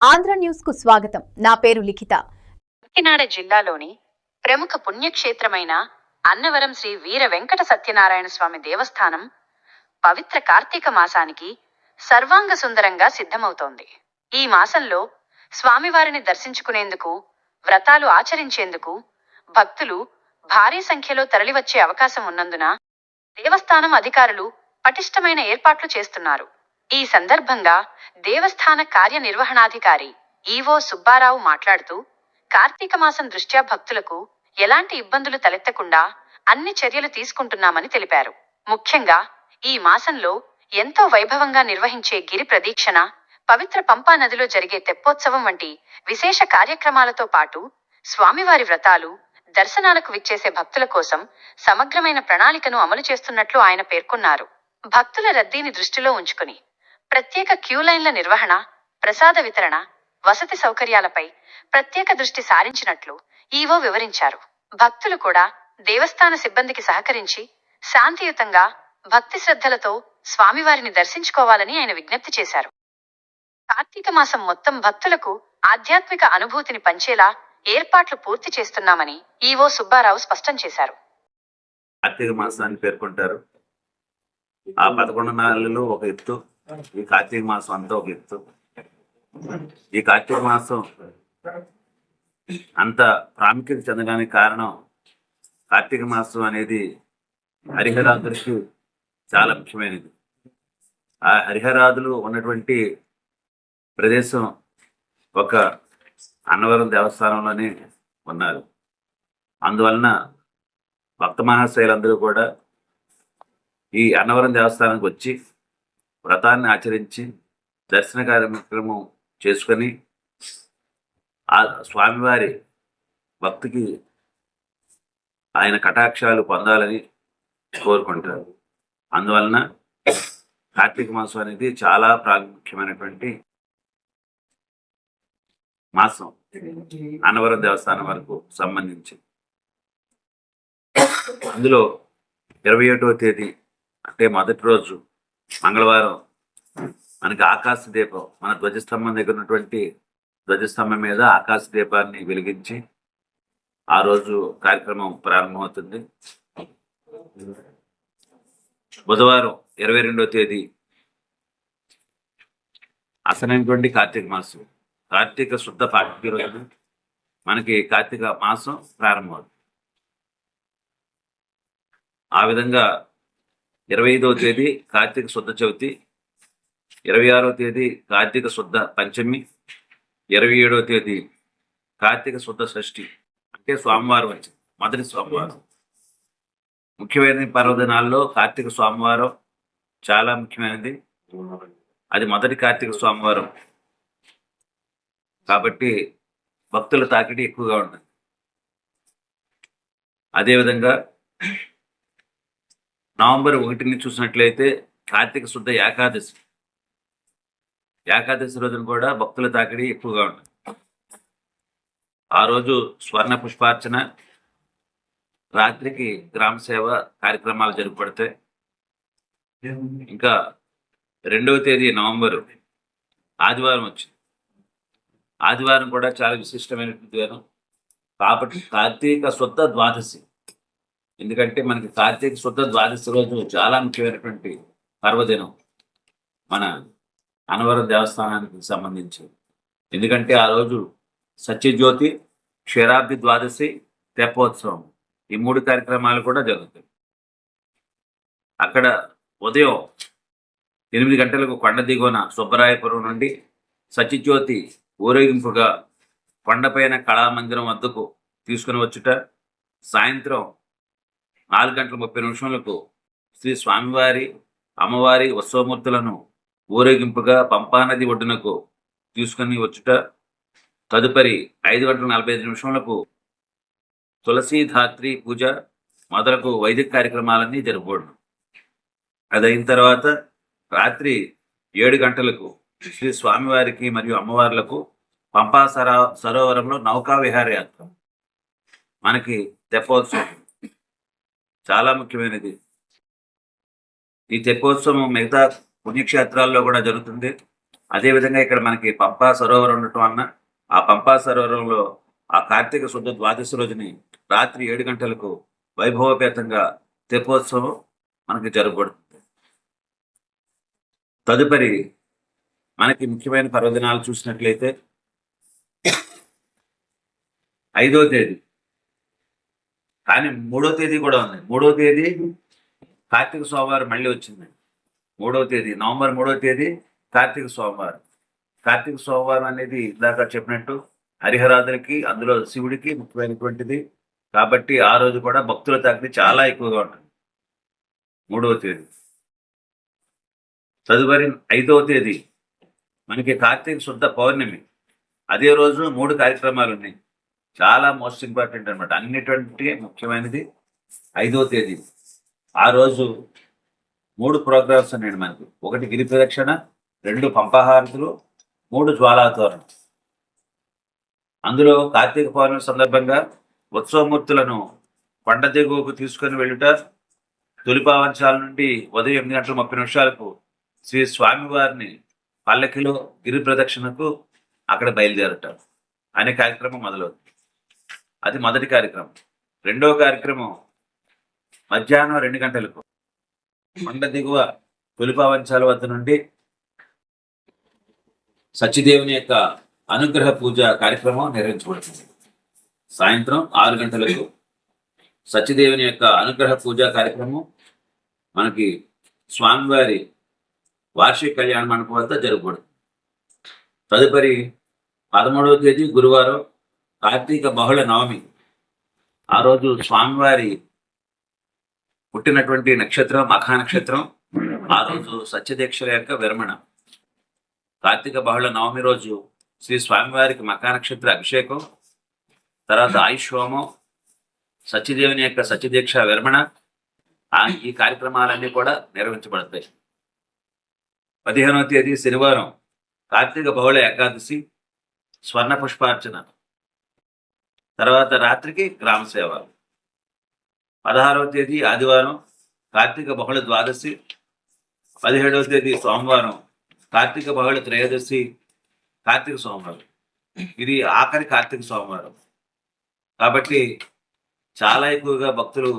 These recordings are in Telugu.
ఆంధ్ర న్యూస్కు స్వాగతం. నా పేరు లిఖిత. కాకినాడ జిల్లాలోని ప్రముఖ పుణ్యక్షేత్రమైన అన్నవరం శ్రీ వీర వెంకట సత్యనారాయణ స్వామి దేవస్థానం పవిత్ర కార్తీక మాసానికి సర్వాంగ సుందరంగా సిద్ధమవుతోంది. ఈ మాసంలో స్వామివారిని దర్శించుకునేందుకు వ్రతాలు ఆచరించేందుకు భక్తులు భారీ సంఖ్యలో తరలివచ్చే అవకాశం ఉన్నందున దేవస్థానం అధికారులు పటిష్టమైన ఏర్పాట్లు చేస్తున్నారు. ఈ సందర్భంగా దేవస్థాన కార్యనిర్వహణాధికారి ఈవో సుబ్బారావు మాట్లాడుతూ కార్తీక మాసం దృష్ట్యా భక్తులకు ఎలాంటి ఇబ్బందులు తలెత్తకుండా అన్ని చర్యలు తీసుకుంటున్నామని తెలిపారు. ముఖ్యంగా ఈ మాసంలో ఎంతో వైభవంగా నిర్వహించే గిరి ప్రదీక్షణ పవిత్ర పంపా నదిలో జరిగే తెప్పోత్సవం వంటి విశేష కార్యక్రమాలతో పాటు స్వామివారి వ్రతాలు దర్శనాలకు విచ్చేసే భక్తుల కోసం సమగ్రమైన ప్రణాళికను అమలు చేస్తున్నట్లు ఆయన పేర్కొన్నారు. భక్తుల రద్దీని దృష్టిలో ఉంచుకుని ప్రత్యేక క్యూ లైన్ల నిర్వహణ ప్రసాద వితరణ వసతి సౌకర్యాలపై ప్రత్యేక దృష్టి సారించినట్లు ఈవో వివరించారు. భక్తులు కూడా దేవస్థాన సిబ్బందికి సహకరించి శాంతియుతంగా భక్తి శ్రద్ధలతో స్వామివారిని దర్శించుకోవాలని ఆయన విజ్ఞప్తి చేశారు. కార్తీక మాసం మొత్తం భక్తులకు ఆధ్యాత్మిక అనుభూతిని పంచేలా ఏర్పాట్లు పూర్తి చేస్తున్నామని ఈవో సుబ్బారావు స్పష్టం చేశారు. కార్తీక మాసాన్ని పేర్కొంటారు. ఆ పదకొండు నెలలు ఒక ఎత్తు ఈ కార్తీక మాసం అంతా ఒక ఎత్తు. ఈ కార్తీక మాసం అంత ప్రాముఖ్యత చెందడానికి కారణం కార్తీక మాసం అనేది హరిహరాదులకి చాలా ముఖ్యమైనది. ఆ హరిహరాదులు ఉన్నటువంటి ప్రదేశం ఒక అన్నవరం దేవస్థానంలోనే ఉన్నారు. అందువలన భక్త మహాశైలందరూ కూడా ఈ అన్నవరం దేవస్థానానికి వచ్చి వ్రతాన్ని ఆచరించి దర్శన కార్యక్రమం చేసుకొని ఆ స్వామివారి భక్తికి ఆయన కటాక్షాలు పొందాలని కోరుకుంటారు. అందువలన కార్తీక మాసం అనేది చాలా ప్రాముఖ్యమైనటువంటి మాసం. అన్నవరం దేవస్థానం వరకు సంబంధించి. అందులో ఇరవై ఏటో తేదీ అంటే మొదటి రోజు మంగళవారం మనకి ఆకాశ దీపం మన ధ్వజస్తంభం దగ్గర ఉన్నటువంటి ధ్వజస్తంభం మీద ఆకాశ దీపాన్ని వెలిగించి ఆ రోజు కార్యక్రమం ప్రారంభమవుతుంది. బుధవారం ఇరవై రెండవ తేదీ అసలైనటువంటి కార్తీక మాసం. కార్తీక శుద్ధ పాఠ్య రోజు. మనకి కార్తీక మాసం ప్రారంభమవుతుంది. ఆ విధంగా ఇరవై ఐదవ తేదీ కార్తీక శుద్ధ చవితి ఇరవై ఆరవ తేదీ కార్తీక శుద్ధ పంచమి ఇరవై ఏడవ తేదీ కార్తీక శుద్ధ షష్ఠి అంటే స్వామివారం వచ్చింది మొదటి స్వామివారం. ముఖ్యమైన పర్వదినాల్లో కార్తీక స్వామివారం చాలా ముఖ్యమైనది. అది మొదటి కార్తీక స్వామివారం. కాబట్టి భక్తుల తాకిడి ఎక్కువగా ఉంటుంది. అదేవిధంగా నవంబర్ ఒకటిని చూసినట్లయితే కార్తీక శుద్ధ ఏకాదశి. ఏకాదశి రోజున కూడా భక్తుల తాకిడి ఎక్కువగా ఉంటుంది. ఆ రోజు స్వర్ణ పుష్పార్చన రాత్రికి గ్రామ సేవ కార్యక్రమాలు జరుగుపడతాయి ఇంకా రెండవ తేదీ నవంబరు ఆదివారం వచ్చింది. ఆదివారం కూడా చాలా విశిష్టమైనటువంటి దినం. కాబట్టి కార్తీక శుద్ధ ద్వాదశి. ఎందుకంటే మనకి కార్తీక శుద్ధ ద్వాదశి రోజు చాలా ముఖ్యమైనటువంటి పర్వదినం మన అనవరం దేవస్థానానికి సంబంధించి. ఎందుకంటే ఆ రోజు సత్యజ్యోతి క్షీరాబ్ది ద్వాదశి తెప్పోత్సవం. ఈ మూడు కార్యక్రమాలు కూడా జరుగుతాయి. అక్కడ ఉదయం ఎనిమిది గంటలకు కొండ దిగువన సుబ్బరాయపురం నుండి సత్యజ్యోతి ఊరేగింపుగా కొండపైన కళామందిరం వద్దకు తీసుకుని వచ్చుట. సాయంత్రం నాలుగు గంటల ముప్పై నిమిషములకు శ్రీ స్వామివారి అమ్మవారి ఉత్సవమూర్తులను ఊరేగింపుగా పంపానది ఒడ్డునకు తీసుకుని వచ్చుట తదుపరి ఐదు గంటల నలభై ఐదు నిమిషములకు తులసీధాత్రి పూజ మొదలకు వైదిక కార్యక్రమాలన్నీ జరుపుకోవడం. అది అయిన తర్వాత రాత్రి ఏడు గంటలకు శ్రీ స్వామివారికి మరియు అమ్మవార్లకు పంపా సరా సరోవరంలో నౌకా విహారయాత్ర మనకి తెప్పోత్సవం చాలా ముఖ్యమైనది. ఈ తెప్పోత్సవం మిగతా పుణ్యక్షేత్రాల్లో కూడా జరుగుతుంది. అదేవిధంగా ఇక్కడ మనకి పంపా సరోవరం ఉండటం వలన ఆ పంపా సరోవరంలో ఆ కార్తీక శుద్ధ ద్వాదశి రోజుని రాత్రి ఏడు గంటలకు వైభవపేతంగా తెప్పోత్సవం మనకి జరగబడుతుంది. తదుపరి మనకి ముఖ్యమైన పర్వదినాలు చూసినట్లయితే ఐదో తేదీ. కానీ మూడో తేదీ కూడా ఉంది. మూడో తేదీ కార్తీక సోమవారం మళ్ళీ వచ్చింది. మూడో తేదీ నవంబర్ మూడో తేదీ కార్తీక సోమవారం. కార్తీక సోమవారం అనేది ఇందాక చెప్పినట్టు హరిహరాదులకి అందులో శివుడికి ముఖ్యమైనటువంటిది. కాబట్టి ఆ రోజు కూడా భక్తుల తాకిడి చాలా ఎక్కువగా ఉంటుంది. మూడవ తేదీ. తదుపరి ఐదవ తేదీ. మనకి కార్తీక శుద్ధ పౌర్ణమి. అదే రోజు మూడు కార్యక్రమాలు ఉన్నాయి. చాలా మోస్ట్ ఇంపార్టెంట్ అనమాట అన్నిటువంటి ముఖ్యమైనది ఐదవ తేదీ. ఆ రోజు మూడు ప్రోగ్రామ్స్ ఉన్నాయండి మనకు. ఒకటి గిరి ప్రదక్షిణ రెండు పంపహారతులు మూడు జ్వాలాతోరణం. అందులో కార్తీక పౌర్ణమి సందర్భంగా ఉత్సవమూర్తులను కొండ దిగువకు తీసుకొని వెళ్ళుట తొలిపావంచాల నుండి ఉదయం ఎనిమిది గంటల ముప్పై నిమిషాలకు శ్రీ స్వామివారిని పల్లకిలో గిరి ప్రదక్షిణకు అక్కడ బయలుదేరటం. అనే కార్యక్రమం మొదలవుతుంది. అది మొదటి కార్యక్రమం. రెండవ కార్యక్రమం మధ్యాహ్నం రెండు గంటలకు. మండ దిగువ తొలిపావంచాల వద్ద నుండి సత్యదేవుని యొక్క అనుగ్రహ పూజ కార్యక్రమం నిర్వహించబడుతుంది. సాయంత్రం ఆరు గంటలకు సత్యదేవుని యొక్క అనుగ్రహ పూజ కార్యక్రమం మనకి స్వామివారి వార్షిక కళ్యాణ మండపం వద్ద జరగబడుతుంది. తదుపరి పదమూడవ తేదీ గురువారం కార్తీక బహుళ నవమి. ఆ రోజు స్వామివారి పుట్టినటువంటి నక్షత్రం మఖా నక్షత్రం ఆ రోజు సత్యదీక్షల యొక్క విరమణ. కార్తీక బహుళ నవమి రోజు శ్రీ స్వామివారికి మఖా నక్షత్ర అభిషేకం తర్వాత ఆయుష్ హోమం సత్యదేవుని యొక్క సత్యదీక్ష విరమణ ఆ ఈ కార్యక్రమాలన్నీ కూడా నిర్వహించబడతాయి. పదిహేనవ తేదీ శనివారం కార్తీక బహుళ ఏకాదశి స్వర్ణ పుష్పార్చన. తర్వాత రాత్రికి గ్రామ సేవ పదహారవ తేదీ ఆదివారం కార్తీక బహుళ ద్వాదశి పదిహేడవ తేదీ సోమవారం కార్తీక బహుళ త్రయోదశి కార్తీక సోమవారం. ఇది ఆఖరి కార్తీక సోమవారం. కాబట్టి చాలా ఎక్కువగా భక్తులు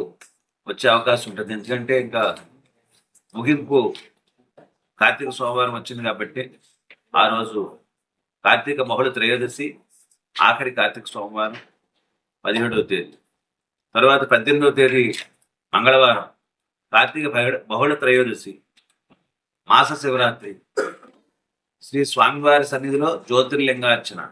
వచ్చే అవకాశం ఉంటుంది. ఎందుకంటే ఇంకా ముగింపు కార్తీక సోమవారం వచ్చింది కాబట్టి ఆ రోజు కార్తీక బహుళ త్రయోదశి ఆఖరి కార్తీక సోమవారం పదిహేడవ తేదీ. తర్వాత పద్దెనిమిదవ తేదీ మంగళవారం. కార్తీక బహుళ- బహుళ త్రయోదశి మాస శివరాత్రి. శ్రీ స్వామివారి సన్నిధిలో జ్యోతిర్లింగార్చన.